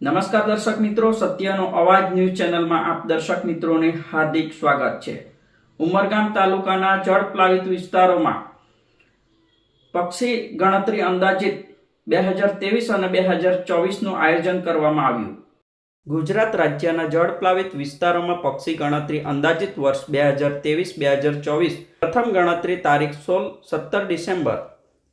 નમસ્કાર દર્શક મિત્રો, સત્યનો અવાજ ન્યૂઝ ચેનલમાં આપ દર્શક મિત્રોને હાર્દિક સ્વાગત છે. ઉમરગામ તાલુકાના જળપ્લાવિત વિસ્તારોમાં પક્ષી ગણતરી અંદાજિત બે હજાર ત્રેવીસ અને બે હજાર ચોવીસનું આયોજન કરવામાં આવ્યું. ગુજરાત રાજ્યના જળપ્લાવિત વિસ્તારોમાં પક્ષી ગણતરી અંદાજિત વર્ષ બે હજાર ત્રેવીસ, બે હજાર ચોવીસ. પ્રથમ ગણતરી તારીખ સોળ, સત્તર ડિસેમ્બર,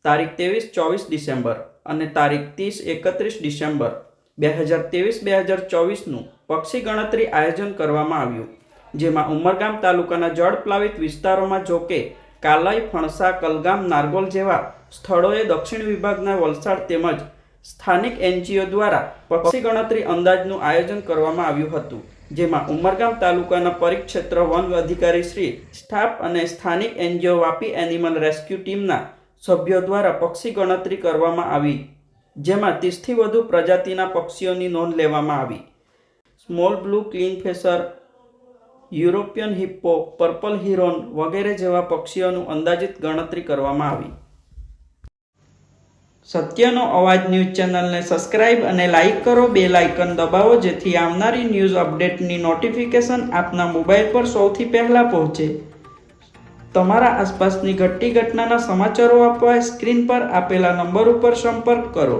તારીખ ત્રેવીસ, ચોવીસ ડિસેમ્બર અને તારીખ ત્રીસ, એકત્રીસ ડિસેમ્બર બે હજાર ત્રેવીસ, બે હજાર ચોવીસનું પક્ષી ગણતરી આયોજન કરવામાં આવ્યું, જેમાં ઉમરગામ તાલુકાના જળપ્લાવિત વિસ્તારોમાં જોકે કાલાઈ, ફણસા, કલગામ, નારગોલ જેવા સ્થળોએ દક્ષિણ વિભાગના વલસાડ તેમજ સ્થાનિક એનજીઓ દ્વારા પક્ષી ગણતરી અંદાજનું આયોજન કરવામાં આવ્યું હતું, જેમાં ઉમરગામ તાલુકાના પરિક્ષેત્ર વન અધિકારી શ્રી, સ્ટાફ અને સ્થાનિક એનજીઓ વાપી એનિમલ રેસ્ક્યુ ટીમના સભ્યો દ્વારા પક્ષી ગણતરી કરવામાં આવી, જેમાં ત્રીસથી વધુ પ્રજાતિના પક્ષીઓની નોંધ લેવામાં આવી. Small blue kingfisher European hoopoe, purple heron વગેરે જેવા પક્ષીઓનું અંદાજિત ગણતરી કરવામાં આવી. સત્યનો અવાજ ન્યૂઝ ચેનલને સબસ્ક્રાઇબ અને લાઇક કરો. બે લાઇકન દબાવો જેથી આવનારી ન્યૂઝ અપડેટની નોટિફિકેશન આપના મોબાઈલ પર સૌથી પહેલાં પહોંચે. તમારા આસપાસની ઘટતી ઘટનાના સમાચારો આપવા સ્ક્રીન પર આપેલા નંબર ઉપર સંપર્ક કરો.